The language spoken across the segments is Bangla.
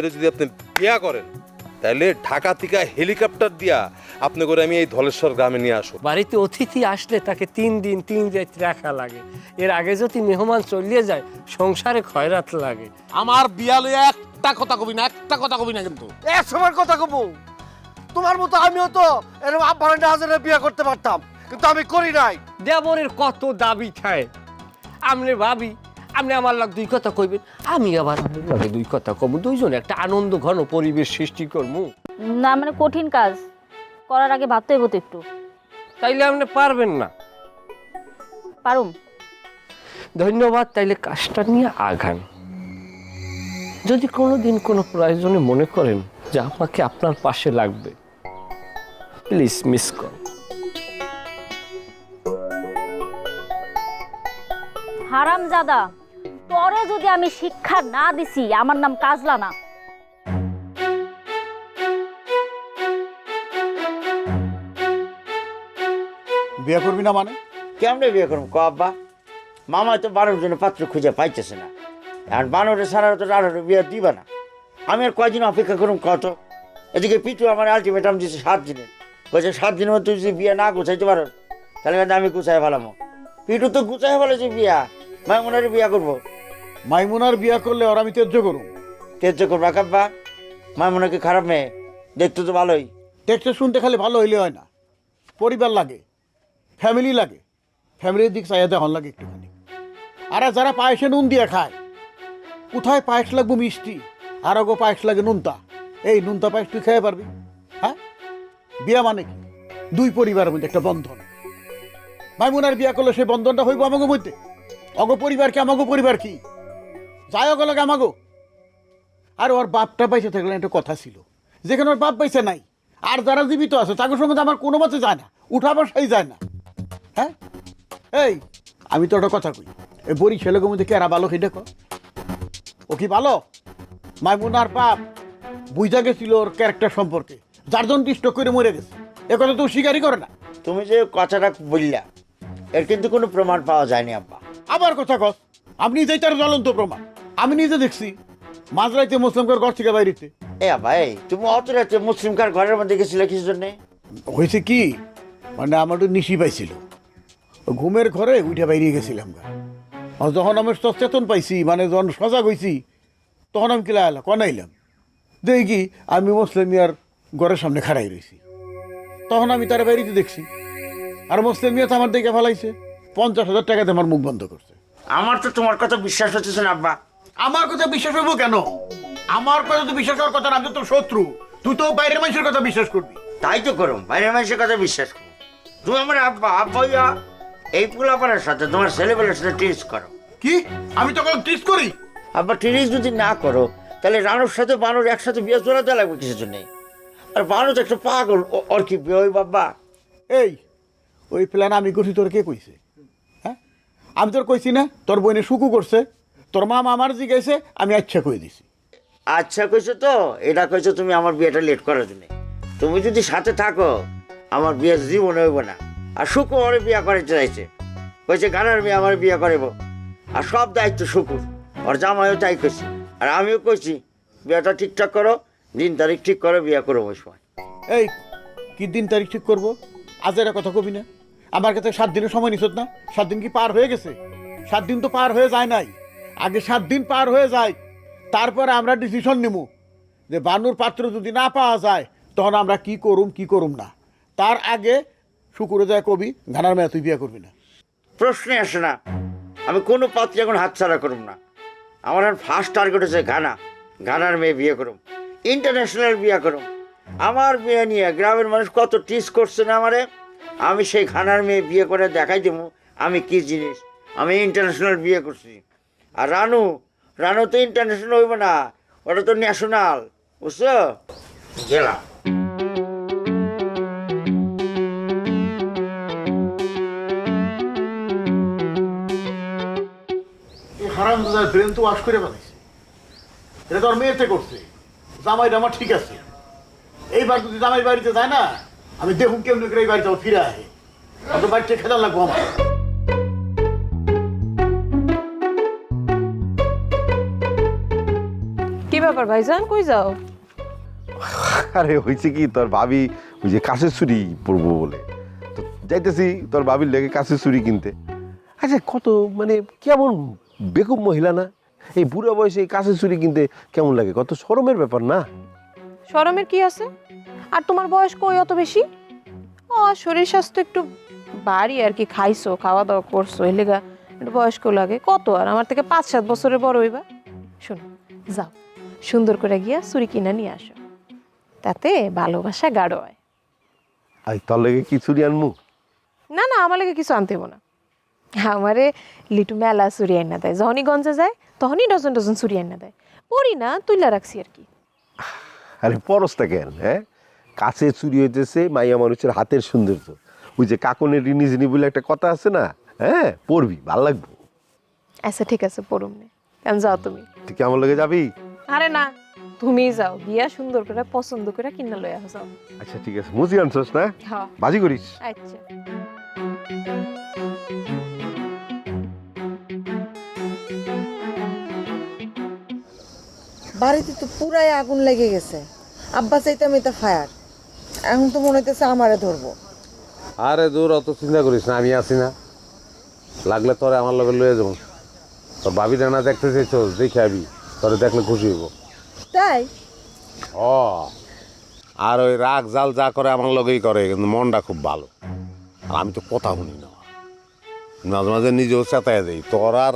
মেয়ের যদি আপনি বিয়া করেন তাহলে ঢাকা থেকে হেলিকপ্টার দিয়া আপনি করে আমি এই ধলেশ্বর গ্রামে নিয়ে আসব বাড়িতে অতিথি আসলে তাকে তিন দিন তিন রাত রাখা লাগে। এর আগে যদি মেহমান চলিয়ে যায় সংসারে খয়রাত লাগে। আমার বিয়ালে একটা কথা কবি না একটা কথা কবি না কিন্তু। এক সময় কথা কব। তোমার মতো আমিও তো এরকম আব্বার হাজারে বিয়ে করতে পারতাম কিন্তু আমি করি নাই। দেবরের কত দাবি থাকে আমনে ভাবি আপনি আমার লাগ দুই কথা কইবেন আমি আবার আপনার দুই কথা কব দুইজন একটা আনন্দ ঘন পরিবেশ সৃষ্টি করব না মানে কঠিন কাজ। করার আগে ভাবতে হইব তো একটু। তাইলে আপনি পারবেন না। পারুম। ধন্যবাদ তাইলে কাজটা নিয়ে আগান। যদি কোনো দিন কোনো প্রয়োজনে মনে করেন যে আমাকে আপনার পাশে লাগবে প্লিজ মিস কর হারাম জাদা তরে যদি আমি শিক্ষা না দিছি আমার নাম কাজলা না। বিয়ে করবি না মানে? কেমনে বিয়ে করুম ক আব্বা মামা তো বারোর জন্য পাত্র খুঁজে পাইতেছে না। আর বানরে সারা তো আঠারো বিয়ে দিবে না। আমি আর কয়দিন অপেক্ষা করুম কত এদিকে পিটু আমার আলটিমেটাম দিচ্ছে সাত দিনে বলছে সাত দিনের মধ্যে তুই যদি বিয়ে না গুছাইতে পারো তাহলে আমি গুছাই ফেলামো। পিটু তো গুছাই ফেলেছে বিয়া। মাইমুনারে বিয়া করব। মাইমুনার বিয়া করলে ওর আমি তেজ্য করুম। তেজ্য করবা কাব্বা? মাইমুনা কি খারাপ মেয়ে? দেখতে তো ভালোই। দেখতে শুনতে খালি ভালো হইলে হয় না। পরিবার লাগে ফ্যামিলি লাগে। ফ্যামিলির দিক চাইয়া দেওয়ার লাগে একটুখানি। আর যারা পায়েসে নুন দিয়ে খায় কোথায় পায়েস লাগবো মিষ্টি? আর গো পায়েস লাগে নুনতা। এই নুনতা পায়েস তুই খেয়ে পারবি? হ্যাঁ? বিয়া মানে কি? দুই পরিবারের মধ্যে একটা বন্ধন। মাইমুনার বিয়া করলে সেই বন্ধনটা হইব আমাগো মধ্যে। অগ পরিবার কি আমাগো পরিবার কি? যাই অগ লাগে আমাগো। আর ওর বাপটা পাইছে থাকলে একটা কথা ছিল। যেখানে ওর বাপ পাইছে নাই আর যারা জীবিত আছে তাদের সঙ্গে আমার কোনো মতে যায় না উঠা বসাই যায় না। হ্যাঁ? এই আমি তো একটা কথা কই এই বড়ি ছেলেকে মধ্যে কেরা ভালো সেটা কর ও কি ভালো? মাইমুনার বাপ বুঝা গেছিল ওর ক্যারেক্টার সম্পর্কে যার জন্য স্টক করে মরে গেছে। এ কথা তো স্বীকারই করে না। তুমি যে কথাটা বললা এর কিন্তু কোনো প্রমাণ পাওয়া যায়নি আব্বা। আবার কথা কস আপনি তার জ্বলন্ত প্রমাণ। আমি নিজে দেখছি। মাঝরাইতে মুসলিমকার ঘর থেকে বাইরেতে। এ ভাই তুমি অত রাতে মুসলিম কার ঘরের মধ্যে গেছিলে কিসের জন্যে হয়েছে কি? মানে আমার একটু নিশি পাইছিল। ঘুমের ঘরে উঠে বাইরে গেছিলাম যখন আমি সচেতন পাইছি মানে যখন সজাগ হয়েছি তখন আমি কিলা এলাম কনাইলাম দেখি কি আমি মুসলিমিয়ার ঘরের সামনে খাড়াই রয়েছি তখন আমি তার বাড়িতে দেখছি। আর মুসলিমিয়া তো আমার দেখে ফেলাইছে। পঞ্চাশ হাজার টাকাতে আমার মুখ বন্ধ করছে। আমার তো তোমার কথা বিশ্বাস হচ্ছে না আব্বা। আমার কথা বিশ্বাস হব কেন? আমার কথা তো বিশ্বাস হওয়ার কথা না আমি তো শত্রু। তুই তো বাইরের মানুষের কথা বিশ্বাস করবি। তাই তো করো বাইরের মানুষের কথা বিশ্বাস করো তুমি আমার আব্বা আব্বা এই পোলাপানের সাথে তোমার ছেলেবেলার সাথে টিস করো। কি? আমি তো কোনো টিস করি? আব্বা টিনিস যদি না করো তাহলে রানুর সাথে বানর একসাথে বিয়ে জোড়াতে লাগবে কিসের জন্য আর বানর তো একটা পাগল ওর কি বিয়ে ওই বাবা এই ওই প্ল্যান আমি করছি তোর কে কইছে? হ্যাঁ? আমি তোর কইছি না তোর বোনে সুকু করছে। তোর মা আমার জিগাইছে আমি আচ্ছা কই দিছি। আচ্ছা কইছো তো? এটা কইছো তুমি আমার বিয়েটা লেট করার জন্য। তুমি যদি সাথে থাকো আমার বিয়ে জীবনে হইব না। আর শুকু আমার বিয়ে করে চাইছে। কইছে গানার মেয়ে আমার বিয়ে করাবো আর সব দায়িত্ব শুকুর। ওর জামাইও তাই কইছি। আর আমিও কইছি বিয়েটা ঠিকঠাক করো দিন তারিখ ঠিক করো বিয়ে করো ওই সময়। এই কি দিন তারিখ ঠিক করব? আজ এরা কথা কবি না। আমার কাছে সাত দিনের সময় নিছত না। সাত দিন কি পার হয়ে গেছে? সাত দিন তো পার হয়ে যায় নাই। আগে সাত দিন পার হয়ে যায়, তারপরে আমরা ডিসিশন নেব যে বানুর পাত্র যদি না পাওয়া যায়, তখন আমরা কি করুম কি করুম না। তার আগে শুকুরে যায় কবি গানার মেয়ে তুই বিয়ে করবি না। প্রশ্নে আসে না। আমি কোনো পাত্রে এখন হাতছাড়া করুম না। আমার এখন ফার্স্ট টার্গেট হচ্ছে ঘানা। ঘানার মেয়ে বিয়ে করুম। ইন্টারন্যাশনাল বিয়ে করুম। আমার বিয়ে নিয়ে গ্রামের মানুষ কত টিস করছে না আমারে? আমি সেই ঘানার মেয়ে বিয়ে করে দেখাই দেবো আমি কি জিনিস? আমি ইন্টারন্যাশনাল বিয়ে করছি। আর রানু রানু তো ইন্টারন্যাশনাল হইব না ওটা তো ন্যাশনাল বুঝছ? গেলাম। ব্রেন তো ওয়াশ করে বানাইছে এটা তো আর মেয়েতে করছে। জামাইটা আমার ঠিক আছে। এইবার যদি জামাই বাড়িতে যায় না আমি দেখুন কেমনি করে এই বাড়িতে আবার ফিরে আসে অত বাড়িতে খেলার লাগবো আমার। ব্যাপার ভাইজান কই যাও? আরে হয়েছে কি তোর ভাবি ওই যে কাছের ছুরি পরবো বলে। তো যাইতেছি তোর ভাবির লেগে কাছের ছুরি কিনতে। আচ্ছা কত মানে কেমন বেকুব মহিলা না? এই বুড়ো বয়সে এই কাছের ছুরি কিনতে কেমন লাগে? কত শরমের ব্যাপার না? শরমের কি আছে? আর তোমার বয়স কই অত বেশি? ও শরীর স্বাস্থ্য একটু বাড়ি আর কি খাইছো খাওয়া দাওয়া করছ এই লেগা একটু বয়স্ক লাগে। কত? আর আমার থেকে পাঁচ সাত বছরের বড় হইবা। শোনো যাও। সুন্দর করে গিয়া চুরি কিনা নিয়ে আসো। তাতে ভালোবাসা গাঢ় হয়। আর তোর লেগে কি ছুরি আনমু? না না আমার লাগে কিছু আনতে হইবো না। আমারে লিটু মেলা চুরি আইনা দেয়। যখনই গঞ্জে যায় তখনই ডজন ডজন চুরি আইনা দেয়। পড়ি না তুইলা রাখছি আর কি। আরে পরশটা কেন হ্যাঁ? কাছে চুরি হইতেছে মাইয়া মানুষের হাতের সৌন্দর্য। ওই যে কাকনের রিনি জিনি বলে একটা কথা আছে না হ্যাঁ? পড়বি ভালো লাগবে। আচ্ছা ঠিক আছে পড়ুম নে। কেন যাও তুমি। তুই কি আমার লগে যাবি? আরে না তুমি যাও গিয়া সুন্দর করে পছন্দ করে কিনা লইয়া যাও। আচ্ছা ঠিক আছে মুজি আনছস না? হ্যাঁ বাজি করিস। আচ্ছা। বাড়িতে তো পুরাই আগুন লেগে গেছে। আব্বা চাইতাম এটা ফায়ার। এখন তো মনে হইতেছে আমারে ধরবো। আরে দূর অত চিন্তা করিস না আমি আছি না। লাগলে তোরে আমার লগে লয়ে যাব। তোর ভাবি না দেখতে চাইছস দেখে আবি। তোরে দেখলে খুশি হইব। তাই? ও আর ওই রাগ জাল যা করে আমার লগেই করে কিন্তু মনটা খুব ভালো। আর আমি তো কথা শুনি না। মাঝে মাঝে নিজেও চেতায় দেই। তোর আর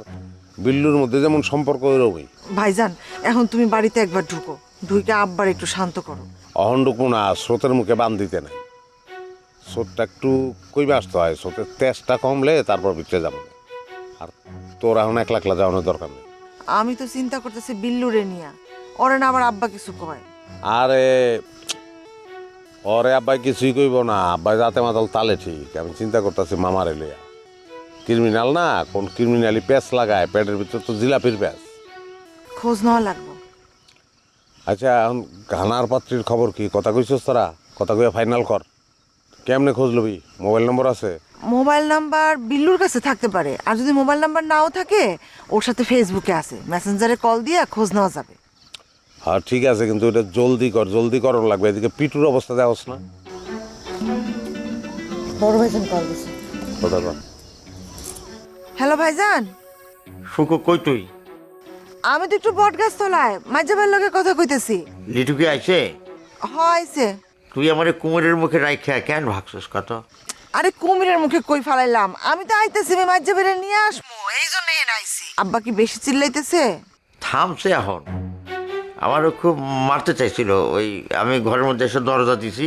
বিল্লুর মধ্যে যেমন সম্পর্ক ওইরকমই। ভাইজান এখন তুমি বাড়িতে একবার ঢুকো। ঢুকে আব্বার একটু শান্ত করো। অহণ্ডুকু না স্রোতের মুখে বান দিতে নাই। স্রোতটা একটু কই আসতে হয়। স্রোতের তেজটা কমলে তারপর ভিতরে যাব। আর তোর এখন একলা একলা যাওয়ানোর দরকার নেই। আমি তো চিন্তা করতেছি বিল্লুরে নিয়া। ওরে না আবার আব্বা কিছু কয়। আরে ওরে আব্বাই কিছুই কইব না। আব্বাই যাতে মাতাল তালে ঠিক। আমি চিন্তা করতেছি মামারে লইয়া। ক্রিমিনাল না কোন ক্রিমিনালি প্যাঁচ লাগায় পেটের ভিতর তো জিলাপির প্যাঁচ। খোঁজ নেওয়া লাগবো। আচ্ছা এখন ঘানার পাত্রীর খবর কি? কথা কইছস তোরা? কথা কইয়া ফাইনাল কর। কেমনে খোঁজ লবি মোবাইল নম্বর আছে? মোবাইল নাম্বার বিল্লুর কাছে থাকতে পারে। আর যদি মোবাইল নাম্বার নাও থাকে ওর সাথে ফেসবুকে আছে। মেসেঞ্জারে কল দিয়ে খোঁজ নেওয়া যাবে। হ্যাঁ ঠিক আছে কিন্তু এটা জলদি কর জলদি করণ লাগবে। এদিকে পিটুর অবস্থা দেওয়াস না। বড় ভাইজান কল দিছে। কথা কর হ্যালো ভাইজান? শুকো কই তুই? আমি তো একটু বটগাছ তোলায়। মাঝে ভাইয়ের লগে কথা কইতেছি। লিটুকে আইছে? হয়েছে তুই আমার কুমিরের মুখে রাইখা কেন ভাগছিস কত? আরে কুমিরের মুখে কই ফালাইলাম? আমি তো আইতেছি আমি মাঝে বেড়ে নিয়ে আসব। এই জন্য আইছি। আব্বা কি বেশি চিল্লাইতেছে? থামছে এখন। আমারও খুব মারতে চাইছিল ওই আমি ঘরের মধ্যে এসে দরজা দিছি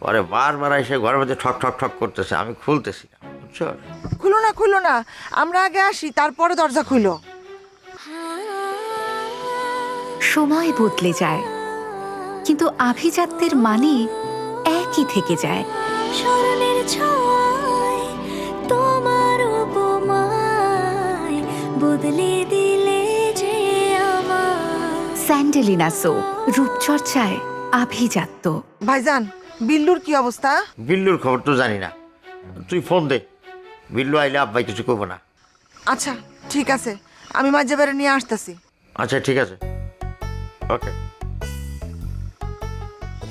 পরে বারবার এসে ঘরের মধ্যে ঠক ঠক ঠক করতেছে আমি খুলতেছি না বুঝছ? খুলো না খুলো না। আমরা আগে আসি তারপরে দরজা খুলো। সময় বদলে যায়। কিন্তু আভিজাত্যের মানে একই থেকে যায়। স্মরণের তোমার উপমায় বদলে দিলে যে স্যান্ডেলিনা সো রূপচর্চায় আভিজাত্য। ভাইজান বিল্লুর কি অবস্থা? বিল্লুর খবর তো জানি না। তুই ফোন দে। বিল্লু আইলে আব্বাই কিছু করব না। আচ্ছা ঠিক আছে। আমি মাঝে বেড়ে নিয়ে আসতেছি। আচ্ছা ঠিক আছে। ওকে।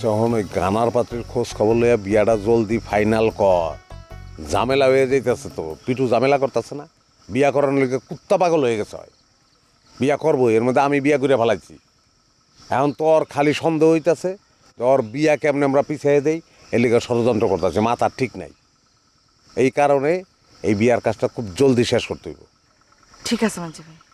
যখন ওই গানার পাত্রের খোঁজ খবর লইয়া বিয়াটা জলদি ফাইনাল কর। ঝামেলা হয়ে যাইতেছে তো, পিটু ঝামেলা করতেছে না? বিয়া করানোর লিগে কুত্তা পাগল হয়ে গেছে হয়। বিয়া করব, এর মধ্যে আমি বিয়া করে ফেলাইছি। এখন তোর খালি সন্দেহ হইতাছে, তোর বিয়া কেমনে আমরা পিছিয়ে দেই, এর লিগে ষড়যন্ত্র করতেছে মাথার ঠিক নাই। এই কারণে এই বিয়ার কাজটা খুব জলদি শেষ করতে হইব। ঠিক আছে মঞ্জু ভাই।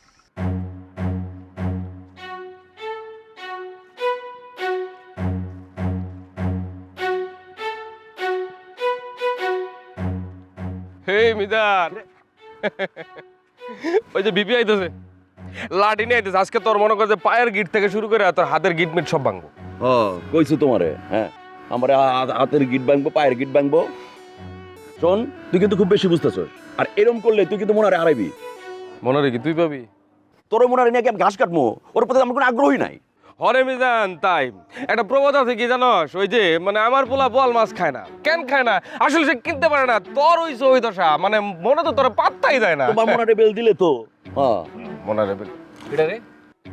হে ওই যে বিপি আইতেছে। লাঠি নিয়ে আইতেছে। আজকে তোর মনে কর যে পায়ের গিট থেকে শুরু করে তোর হাতের গিট মিট সব ভাঙবো। হ কইছো তোমারে হ্যাঁ? আমার হাতের গিট ভাঙবো পায়ের গিট ভাঙবো। শোন তুই কিন্তু খুব বেশি বুঝতেছস। আর এরম করলে তুই কিন্তু মনে হারাইবি মনে রেখি তুই পাবি? তোর মনে হয় নাকি আমি ঘাস কাটবো ওর প্রতি আমার কোনো আগ্রহই নাই। হরে মিজান তাই। একটা প্রবাদ আছে কি জানোস? ওই যে মানে আমার পোলা বল মাছ খায় না। কেন খায় না? আসলে সে কিনতে পারে না। তোর ওই ওই দশা। মানে মনে তো তোর পাত্তাই দেয় না। তোমার মনে বেল দিলে তো। হ্যাঁ মনে রেবে এটা রে?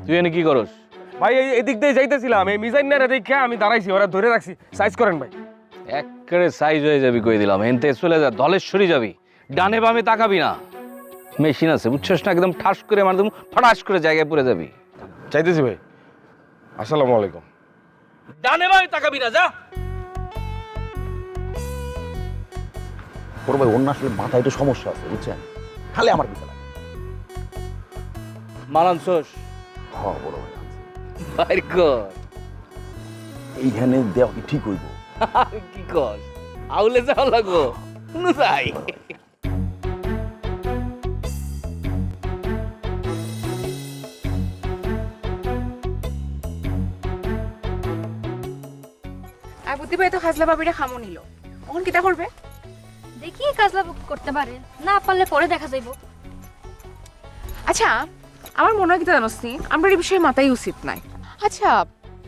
তুই এনে কি করস? ভাই এই এদিক দিয়ে যাইতেছিলাম। এই মিজাইন না দেখে আমি দাঁড়াইছি। ওরা ধরে রাখছি। সাইজ করেন ভাই। একেবারে সাইজ হয়ে যাবি কই দিলাম। হেনতে চলে যা। ধলেশ্বরী যাবি। ডানে বামে তাকাবি না। মেশিন আছে বুঝছস না? একদম ঠাস করে মানে একদম ফাটাস করে জায়গায় পড়ে যাবি। চাইতেছি ভাই। আসসালামু আলাইকুম। ডানে বামে তাকাবি না যা। বড় ভাই অন্য আসলে মাথায় একটু সমস্যা আছে বুঝছেন? খালি আমার পিছনে লাগে। হ্যাঁ বড় ভাই বাইর কর। এইখানে দেওয়া কি ঠিক হইব? কি কর? আউলে যাওয়া লাগবো। শুনু যাই আর বুদ্ধি ভাই তো খাজলা বাবিটা খামো নিল। ওখান কিটা করবে? দেখি কাজলা করতে পারে। না পারলে পরে দেখা যাইব। আচ্ছা আমার মনে হয় কি জানোস নি আমরা এই বিষয়ে মাথায় উচিত নাই। আচ্ছা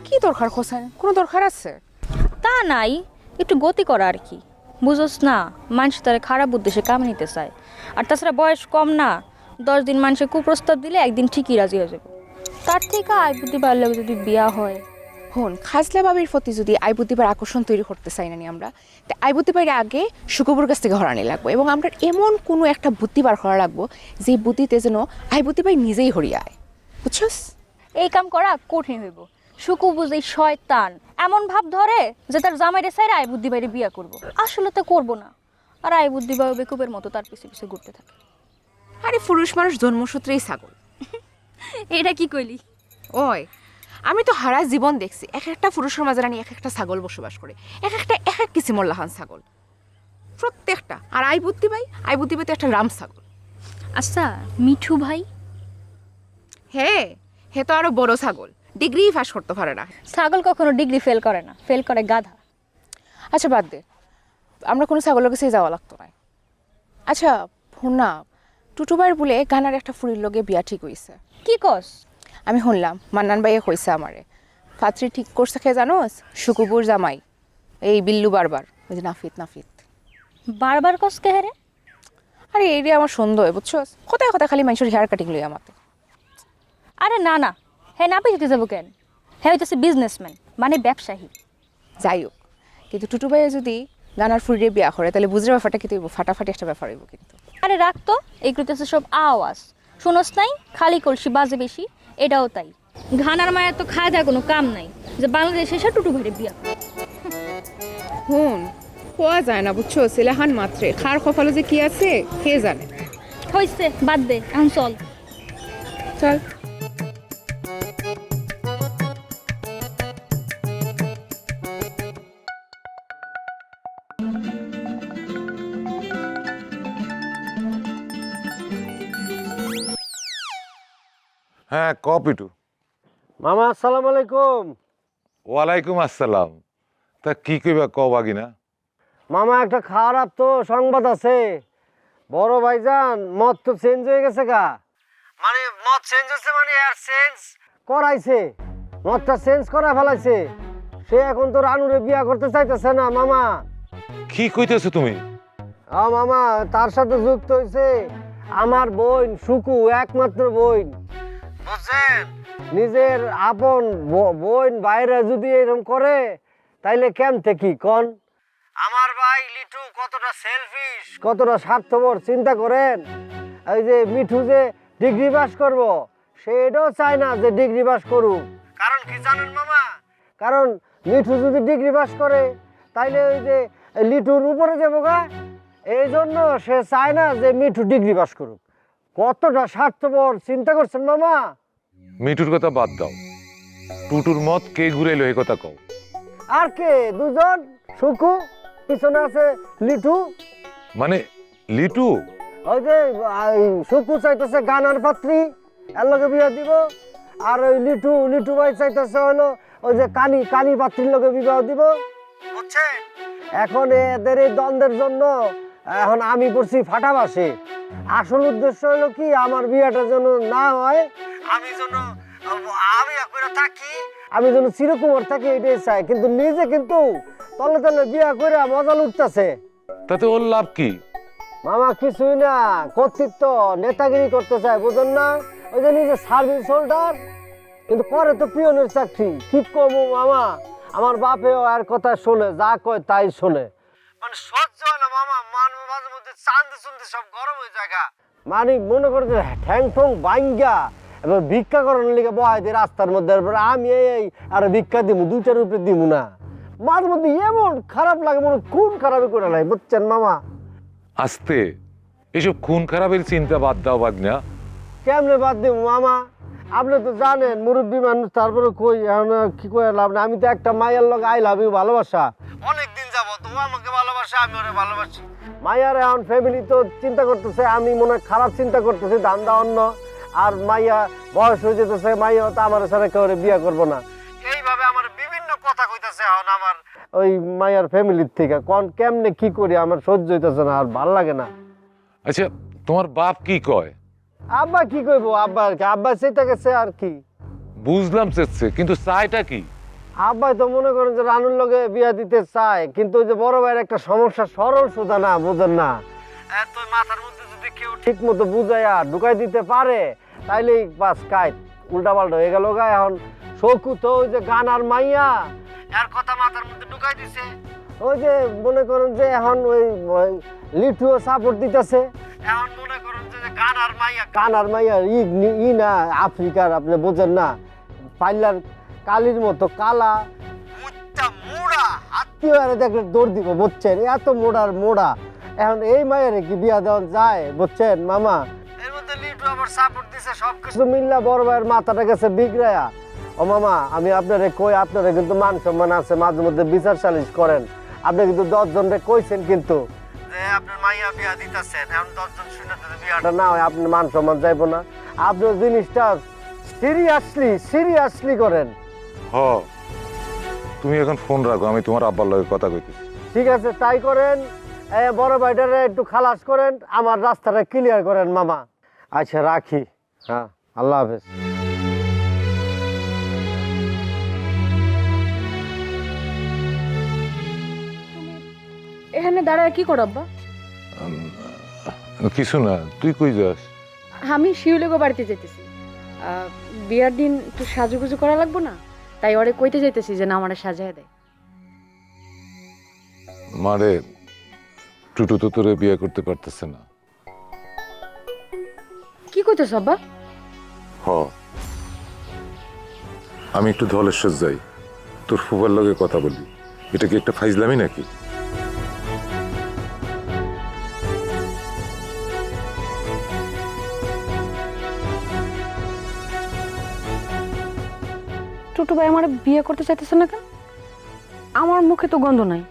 কি দরকার খোসেন? কোনো দরকার আছে? তা নাই একটু গতি করা আর কি। বুঝোস না মানুষ তারা খারাপ উদ্দেশ্যে কাম নিতে চায়। আর তাছাড়া বয়স কম না দশ দিন মানুষের কুপ্রস্তাব দিলে একদিন ঠিকই রাজি হয়ে যাবে। তার থেকে আয় বুদ্ধি পারলে যদি বিয়া হয় হন খাজলা বাবির প্রতি যদি আইবুদ্দিবার আকর্ষণ তৈরি করতে চাই না আমরা তা আইবুদ্দিবার আগে সুকবুর কাছ থেকে হরানি লাগবো এবং আমরা এমন কোনো একটা বুদ্ধি বার করা লাগবো যে বুদ্ধিতে যেন আইবুদ্দিবাই নিজেই হরিয়ায় বুঝছস? এই কাম করা কঠিন হইব। সুকু বুঝে শয়তান এমন ভাব ধরে যে তার জামাইরে সাইরে আয় বুদ্ধি বাইরে বিয়া করব। আসলে তো করব না। আর বাবু বেকুবের মতো তার পিছে পিছে ঘুরতে থাকে। আরে পুরুষ মানুষ জন্মসূত্রেই ছাগল। এটা কি কইলি? ওই আমি তো হারা জীবন দেখছি এক একটা পুরুষের মাঝে রানী এক একটা ছাগল বসবাস করে এক একটা এক এক কিসিমর লাহান ছাগল। প্রত্যেকটা। আর আই বুদ্ধি ভাই আই বুদ্ধি ভাই তো একটা রাম ছাগল। আচ্ছা মিঠু ভাই? হে হে তো আরও বড় ছাগল। ডিগ্রি পাস করতে পারে না। ছাগল কখনো ডিগ্রি ফেল করে না ফেল করে গাধা। আচ্ছা বাদ দে। আমরা কোনো ছাগলের কাছে যাওয়া লাগতো না। আচ্ছা না। টুটুবার বলে গানার একটা ফুরির লগে বিয়া ঠিক হইছে। কি কস? আমি শুনলাম মান্নান ভাইয়ে কইছে আমারে পাত্রী ঠিক করছে খেয়ে জানোস? সুকুবুর জামাই এই বিল্লু বারবার। ওই যে নাফিত নাফিত। বারবার কস কে রে? আরে এই রে আমার সন্দেহ বুঝছস? কোথায় কোথায় খালি মানুষের হেয়ার কাটিং লই আমাতে? আরে না না। হ্যাঁ না পেয়ে যাব কেন? হ্যাঁ হইতেছে বিজনেসম্যান মানে ব্যবসায়ী। যাই হোক কিন্তু টুটু ভাইয়ে যদি গানার ফুরিয়ে বিয়া করে তাহলে বুঝলে ব্যাপারটা কিন্তু হইবো, ফাটাফাটি একটা ব্যাপার হইব কিন্তু। আরে রাখতো এগুলোতে সব আওয়াজ। শুনোস নাই? খালি কলসি বাজে বেশি। এটাও তাই। ঘানার মায়ের তো খাওয়া দেওয়ার কোনো কাম নাই। যে বাংলাদেশে এসে টুটু ভাইরে বিয়া। হুন খোয়া যায় না বুঝছ? সিলেহান মাত্রে। খার কপালে যে কি আছে কে জানে? হইছে বাদ দে এখন চল। চল। হ্যাঁ কপিটু মামা আসসালামু আলাইকুম। ওয়ালাইকুম আসসালাম। তা কি কইবা ক বাগিনা? মামা একটা খারাপ তো সংবাদ আছে। বড় ভাইজান মদ তো চেঞ্জ হয়ে গেছে গা। মানে মদ চেঞ্জ হচ্ছে মানে আর চেঞ্জ করাইছে। মদটা চেঞ্জ করা ফেলাইছে। সে এখন তো রানুরে বিয়া করতে চাইতেছে না মামা। কি কইতেছো তুমি? আ মামা তার সাথে যুক্ত হয়েছে আমার বোন সুকু একমাত্র বোন। বুঝছেন? নিজের আপন বোন বাইরে যদি এরকম করে তাইলে কেমতে কি কন? আমার ভাই লিটু কতটা সেলফিশ কতটা স্বার্থপর চিন্তা করেন। এই যে মিঠু যে ডিগ্রি পাস করব সেটাও চায় না যে ডিগ্রি পাস করুক। কারণ কি জানেন মামা? কারণ মিঠু যদি ডিগ্রি পাস করে তাইলে ওই যে লিটুর উপরে যাব গা। এই জন্য সে চায় না যে মিঠু ডিগ্রি পাস করুক। কতটা স্বার্থপর চিন্তা করছেন মামা? মিটুর কথা বাদ দাও। টুটুর মত কে ঘুরে এলো এই কথা কও। আর কে? দুজন? সুকু? পিছনে আছে লিটু? মানে লিটু? ওই যে আই, সুকু চাইতেছে গানার পাত্রী এর লগে বিয়ে দিব। আর ওই লিটু লিটু ভাই চাইতেছে হলো ওই যে কানি কানি পাত্রীর লগে বিবাহ দিব। বুঝছেন এখন এদের এই দ্বন্দ্বের জন্য এখন আমি করছি ফাটাবাসে। আসল উদ্দেশ্য হলো কি আমার বিয়েটা যেন না হয় আমি যেন আমি করে থাকি আমি যেন চিরকুমার থাকি এটাই চাই। কিন্তু নিজে কিন্তু তলে তলে বিয়া করে মজা লুটতেছে। তাতে ওর লাভ কি? মামা কিছুই না কর্তৃত্ব নেতাগিরি করতে চায় বুঝেন না? ওই যে নিজে সার্ভিস হোল্ডার কিন্তু করে তো পিয়নের চাকরি। কি কমু মামা? আমার বাপেও আর কথা শোনে যা কয় তাই শোনে। মানে সহ্য হয় না মামা চান্দে শুনতে সব গরম হয়ে জায়গা মানে মনে করে যে ঠ্যাং ঠং বাইঙ্গা। এবার ভিক্ষা করানোর লিগে বহাই দিই রাস্তার মধ্যে এরপরে আমি এই আর ভিক্ষা দিব দুইটার উপরে দিব না। মাঝে মধ্যে এমন খারাপ লাগে মনে খুন খারাপই করে নাই বুঝছেন মামা? আস্তে এসব খুন খারাপের চিন্তা বাদ দাও বাগনা। কেমনে বাদ দিব মামা? আপনি তো জানেন মুরব্বী মানুষ তারপরে কই এখন কি করে লাভ না আমি তো একটা মায়ের লগে আই লাভ ইউ ভালোবাসা। অনেক দিন যাব তো আমাকে ভালোবাসে আমি ওরে ভালোবাসি। মাইয়ার এখন ফ্যামিলি তো চিন্তা করতেছে আমি মনে হয় খারাপ চিন্তা করতেছি ধান্দা অন্য। আর মাইয়া বয়স হয়ে যেতেছে মাইয়া তো আমার সাথে কেউ বিয়ে করব না। এইভাবে আমার বিভিন্ন কথা কইতাছে এখন আমার ওই মাইয়ার ফ্যামিলির থেকে। কোন কেমনে কি করি আমার সহ্য হইতেছে না আর ভালো লাগে না। আচ্ছা তোমার বাপ কি কয়? আব্বা কি কইবো আব্বা আর কি আব্বা সেটা গেছে আর কি। বুঝলাম চেচ্ছে কিন্তু চাইটা কি? আব্বাই তো মনে করেন যে রানুর লগে বিয়া দিতে চায় কিন্তু ওই যে বড় ভাইয়ের একটা সমস্যা সরল সোজা না বুঝেন না। এত মাথার মধ্যে যদি কেউ ঠিক মতো বুঝাইয়া ঢুকাই দিতে পারে তাইলেই বাস কাইট উল্টা পাল্টা হয়ে গেল গা এখন। শোকু তো ওই যে গান আর মাইয়া। এর কথা মাথার মধ্যে ঢুকাই দিছে? ওই যে মনে করেন যে এখন ওই লিটুও সাপোর্ট দিতেছে। এখন মনে করেন যে গান আর মাইয়া। গান আর মাইয়া ই না আফ্রিকার আপনি বোঝেন না। পাইলার কালির মতো কালা। মুচটা মোড়া। আত্মীয় আরে দেখলে দৌড় দিব বুঝছেন? এত মোড়ার মোড়া। এখন এই মায়ের কি বিয়া দেওয়া যায় বুঝছেন মামা? এর মধ্যে লিটু আবার সাপোর্ট দিছে সব কিছু মিল্লা বড় ভাইয়ের মাথাটা গেছে বিগড়ায়া। ও মামা আমি আপনারে কই আপনারে কিন্তু মান সম্মান আছে মাঝে মধ্যে বিচার সালিশ করেন। আপনি কিন্তু কইছেন কিন্তু। যে আপনার মাইয়া বিয়া দিতেছেন এখন দশজন শুনে যদি বিয়াটা না হয় আপনার মান সম্মান যাইবো না। আপনি জিনিসটা সিরিয়াসলি সিরিয়াসলি করেন। হ। তুমি এখন ফোন রাখো আমি তোমার আব্বার লগে কথা কইতেছি। ঠিক আছে তাই করেন। এ, বড় ভাইটারে একটু খালাস করেন আমার রাস্তাটা ক্লিয়ার করেন মামা। আচ্ছা রাখি। হ্যাঁ আল্লাহ হাফেজ। এখানে দাঁড়ায় কি করো আব্বা? কিছু না তুই কই যাস? আমি শিউলেগো বাড়িতে যেতেছি। আহ, বিয়ার দিন একটু সাজুগুজু করা লাগবো না? তাই ওরে কইতে যাইতেছি যে না আমারে সাজায় দেয়। মারে টুটু তো তোরে বিয়ে করতে পারতেছে না। কি কইতেছ আব্বা? হ। আমি একটু ধলেশ্বর যাই। তোর ফুবার লগে কথা বলি। এটা কি একটা ফাইজলামি নাকি? টুটু ভাই আমার বিয়ে করতে চাইতেছে না কেন? আমার মুখে তো গন্ধ নাই।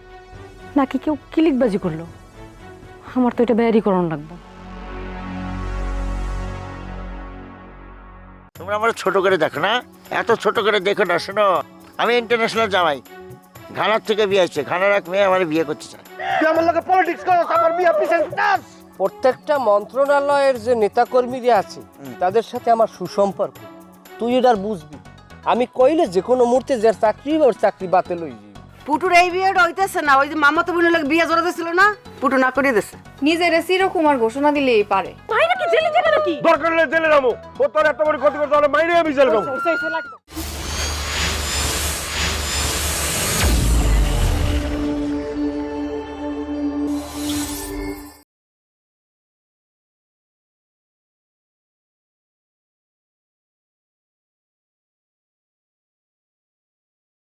নাকি কেউ কিলিকবাজি করল? আমার তো এটা বেয়ারি করানো লাগবে। তোমরা আমার ছোট করে দেখো না? এত ছোট করে দেখো না শোনো। আমি ইন্টারন্যাশনাল জামাই। ঘানার থেকে বিয়ে আসছে ঘানার এক মেয়ে আমার বিয়ে করতে চায়। তুই আমার লগে পলিটিক্স করছ আমার বিয়া পিছন প্রত্যেকটা মন্ত্রণালয়ের যে নেতাকর্মীরা আছে তাদের সাথে আমার সুসম্পর্ক। তুই এটা বুঝবি। আমি কইলে যে কোনো মুহূর্তে যে চাকরি ওর চাকরি বাতিল হয়ে যাবে। পুটুর এই বিয়েটা হইতেছে না ওই যে মামা তো বোনের লাগে বিয়ে জড়া দিছিল না পুটু না করে দিছে নিজের চিরকুমার ঘোষণা দিলেই পারে। দরকার হলে জেলে যাব। ও তোর এত বড় ক্ষতি করতে হলে মাইরা আমি জেলে যাব।